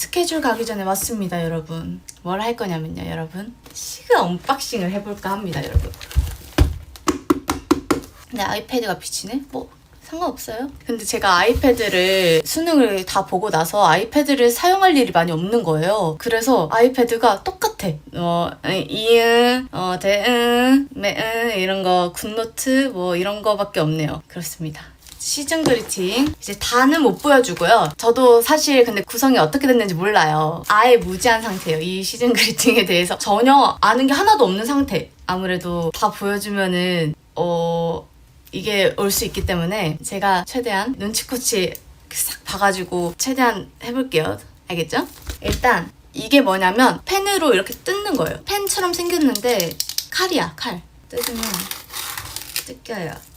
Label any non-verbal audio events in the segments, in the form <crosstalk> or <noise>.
스케줄 가기 전에 왔습니다, 여러분. 뭘 할 거냐면요, 여러분. 시가 언박싱을 해볼까 합니다, 여러분. 근데 아이패드가 비치네? 뭐 상관없어요. 근데 제가 아이패드를 수능을 다 보고 나서 아이패드를 사용할 일이 많이 없는 거예요. 그래서 아이패드가 똑같아. 어, 이응, 어, 대응, 매응 이런 거 굿노트 뭐 이런 거밖에 없네요. 그렇습니다. 시즌 그리팅 이제 다는 못 보여주고요. 저도 사실 근데 구성이 어떻게 됐는지 몰라요. 아예 무지한 상태예요. 이 시즌 <laughs> 그리팅에 대해서 전혀 아는 게 하나도 없는 상태. 아무래도 다 보여주면은 어 이게 올 수 있기 때문에 제가 최대한 눈치코치 싹 봐가지고 최대한 해볼게요. 알겠죠? 일단 이게 뭐냐면 펜으로 이렇게 뜯는 거예요. 펜처럼 생겼는데 칼이야 칼. 뜯으면 뜯겨요.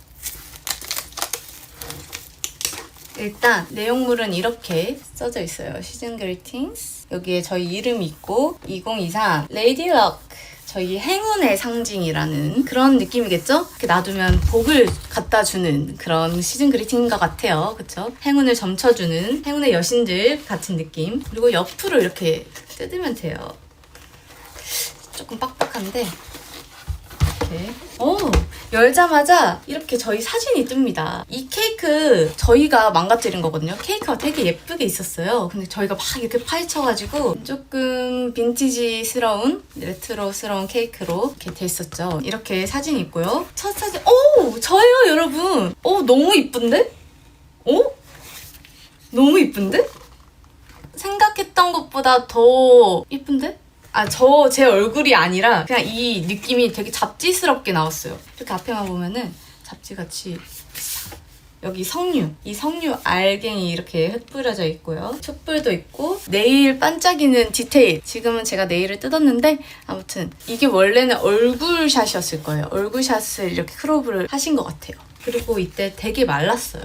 일단 내용물은 이렇게 써져 있어요. 시즌 그리팅스 여기에 저희 이름이 있고 2023 레이디 럭 저희 행운의 상징이라는 그런 느낌이겠죠? 이렇게 놔두면 복을 갖다 주는 그런 시즌 그리팅인 것 같아요. 그쵸? 행운을 점쳐주는 행운의 여신들 같은 느낌. 그리고 옆으로 이렇게 뜯으면 돼요. 조금 빡빡한데 이렇게. 오, 열자마자 이렇게 저희 사진이 뜹니다. 이 케이크 저희가 망가뜨린 거거든요. 케이크가 되게 예쁘게 있었어요. 근데 저희가 막 이렇게 파헤쳐가지고 조금 빈티지스러운 레트로스러운 케이크로 이렇게 돼 있었죠. 이렇게 사진이 있고요. 첫 사진, 오, 저예요, 여러분. 오, 너무 이쁜데? 오? 너무 이쁜데? 생각했던 것보다 더 이쁜데? 아, 저 제 얼굴이 아니라 그냥 이 느낌이 되게 잡지스럽게 나왔어요. 이렇게 앞에만 보면은 잡지같이 여기 석류, 이 석류 알갱이 이렇게 흩뿌려져 있고요. 촛불도 있고 네일 반짝이는 디테일. 지금은 제가 네일을 뜯었는데 아무튼 이게 원래는 얼굴샷이었을 거예요. 얼굴샷을 이렇게 크롭을 하신 것 같아요. 그리고 이때 되게 말랐어요.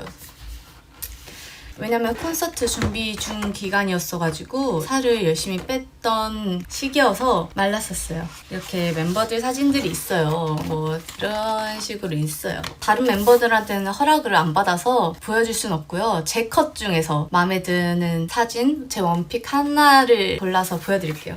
왜냐면 콘서트 준비 중 기간이었어가지고 살을 열심히 뺐던 시기여서 말랐었어요. 이렇게 멤버들 사진들이 있어요. 뭐 이런 식으로 있어요. 다른 멤버들한테는 허락을 안 받아서 보여줄 순 없고요. 제 컷 중에서 마음에 드는 사진, 제 원픽 하나를 골라서 보여드릴게요.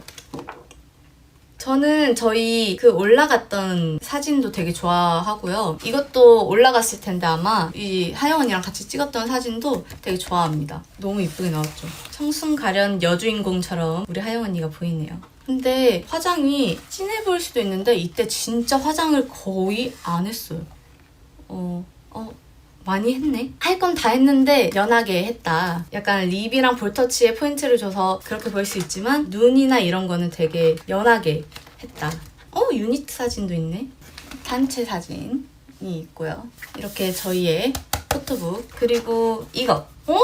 저는 저희 그 올라갔던 사진도 되게 좋아하고요. 이것도 올라갔을 텐데 아마 이 하영 언니랑 같이 찍었던 사진도 되게 좋아합니다. 너무 이쁘게 나왔죠. 청순 가련 여주인공처럼 우리 하영 언니가 보이네요. 근데 화장이 진해 보일 수도 있는데 이때 진짜 화장을 거의 안 했어요. 어, 어, 많이 했네? 할 건 다 했는데 연하게 했다. 약간 립이랑 볼터치에 포인트를 줘서 그렇게 보일 수 있지만 눈이나 이런 거는 되게 연하게 했다. 어, 유니트 사진도 있네. 단체 사진이 있고요. 이렇게 저희의 포토북 그리고 이거. 어?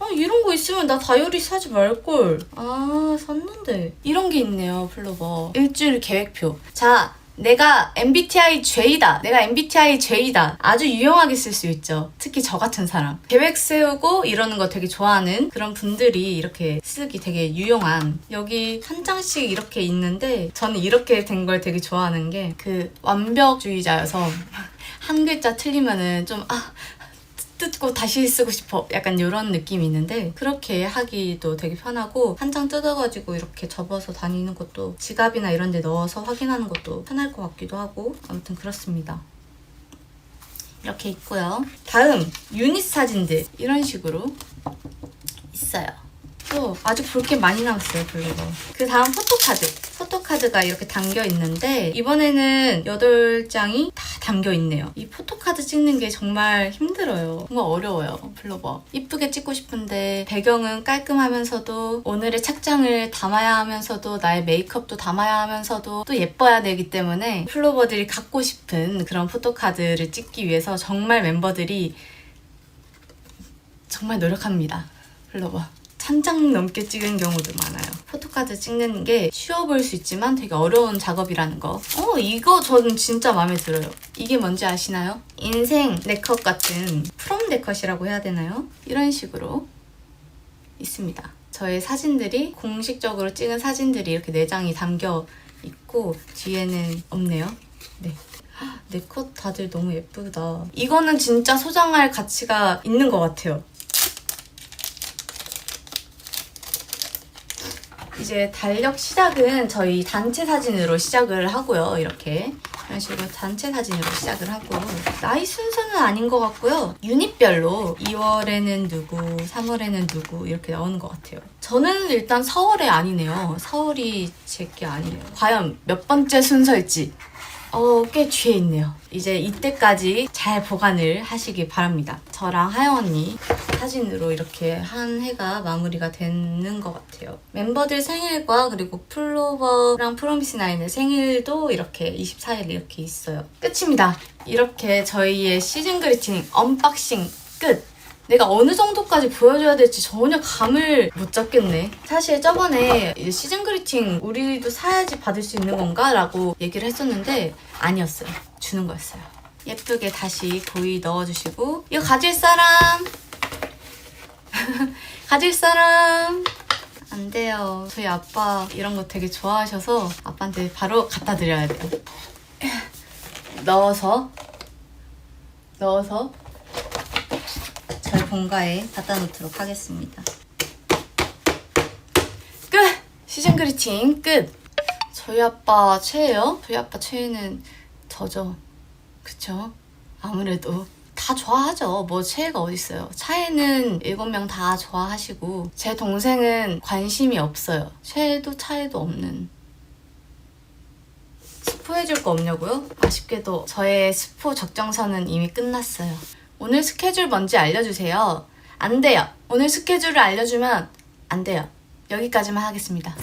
아, 이런 거 있으면 나 다이어리 사지 말걸. 아, 샀는데. 이런 게 있네요, 플로버. 일주일 계획표. 자, 내가 MBTI J다. 내가 MBTI J다. 아주 유용하게 쓸 수 있죠. 특히 저 같은 사람. 계획 세우고 이러는 거 되게 좋아하는 그런 분들이 이렇게 쓰기 되게 유용한. 여기 한 장씩 이렇게 있는데 저는 이렇게 된 걸 되게 좋아하는 게 그 완벽주의자여서 <laughs> 한 글자 틀리면은 좀 아, 뜯고 다시 쓰고 싶어. 약간 이런 느낌이 있는데 그렇게 하기도 되게 편하고 한 장 뜯어가지고 이렇게 접어서 다니는 것도 지갑이나 이런 데 넣어서 확인하는 것도 편할 것 같기도 하고 아무튼 그렇습니다. 이렇게 있고요. 다음 유닛 사진들 이런 식으로 있어요 또 아직 볼 게 많이 남았어요 블로거 그 다음 포토카드. 포토카드가 이렇게 담겨 있는데 이번에는 8장이 다 담겨 있네요. 이 포토카드 찍는 게 정말 힘들어요. 뭔가 어려워요 블로버. 이쁘게 찍고 싶은데 배경은 깔끔하면서도 오늘의 착장을 담아야 하면서도 나의 메이크업도 담아야 하면서도 또 예뻐야 되기 때문에 플로버들이 갖고 싶은 그런 포토카드를 찍기 위해서 정말 멤버들이 정말 노력합니다 플로버 천장 넘게 찍은 경우도 많아요. 포토카드 찍는 게 쉬워 보일 수 있지만 되게 어려운 작업이라는 거. 어, 이거 저는 진짜 마음에 들어요. 이게 뭔지 아시나요? 인생 네컷 같은 프롬 네컷이라고 해야 되나요? 이런 식으로 있습니다. 저의 사진들이 공식적으로 찍은 사진들이 이렇게 4장이 담겨 있고 뒤에는 없네요. 네. 네컷 다들 너무 예쁘다. 이거는 진짜 소장할 가치가 있는 것 같아요. 이제 달력 시작은 저희 단체 사진으로 시작을 하고요. 이렇게 이런 식으로 단체 사진으로 시작을 하고 나이 순서는 아닌 것 같고요. 유닛별로 2월에는 누구, 3월에는 누구 이렇게 나오는 것 같아요. 저는 일단 4월에 아니네요. 4월이 제 게 아니네요. 과연 몇 번째 순서일지 어, 꽤 뒤에 있네요. 이제 이때까지 잘 보관을 하시길 바랍니다. 저랑 하영 언니 사진으로 이렇게 한 해가 마무리가 되는 것 같아요. 멤버들 생일과 그리고 플로버랑 프로미스나인의 생일도 이렇게 24일 이렇게 있어요. 끝입니다. 이렇게 저희의 시즌 그리팅 언박싱 끝! 내가 어느 정도까지 보여줘야 될지 전혀 감을 못 잡겠네. 사실 저번에 시즌 그리팅 우리도 사야지 받을 수 있는 건가? 라고 얘기를 했었는데 아니었어요. 주는 거였어요. 예쁘게 다시 고이 넣어주시고 이거 가질 사람? <laughs> 가질 사람? 안 돼요. 저희 아빠 이런 거 되게 좋아하셔서 아빠한테 바로 갖다 드려야 돼요. <clears throat> 넣어서 넣어서 본가에 갖다 놓도록 하겠습니다. 끝! 시즌 그리팅 끝! 저희 아빠 최애요? 저희 아빠 최애는 저죠. 그쵸? 아무래도 다 좋아하죠. 뭐 최애가 어딨어요. 차에는 일곱 명 다 좋아하시고 제 동생은 관심이 없어요. 최애도 차애도 없는 스포 해줄 거 없냐고요? 아쉽게도 저의 스포 적정선은 이미 끝났어요. 오늘 스케줄 뭔지 알려주세요. 안 돼요. 오늘 스케줄을 알려주면 안 돼요. 여기까지만 하겠습니다.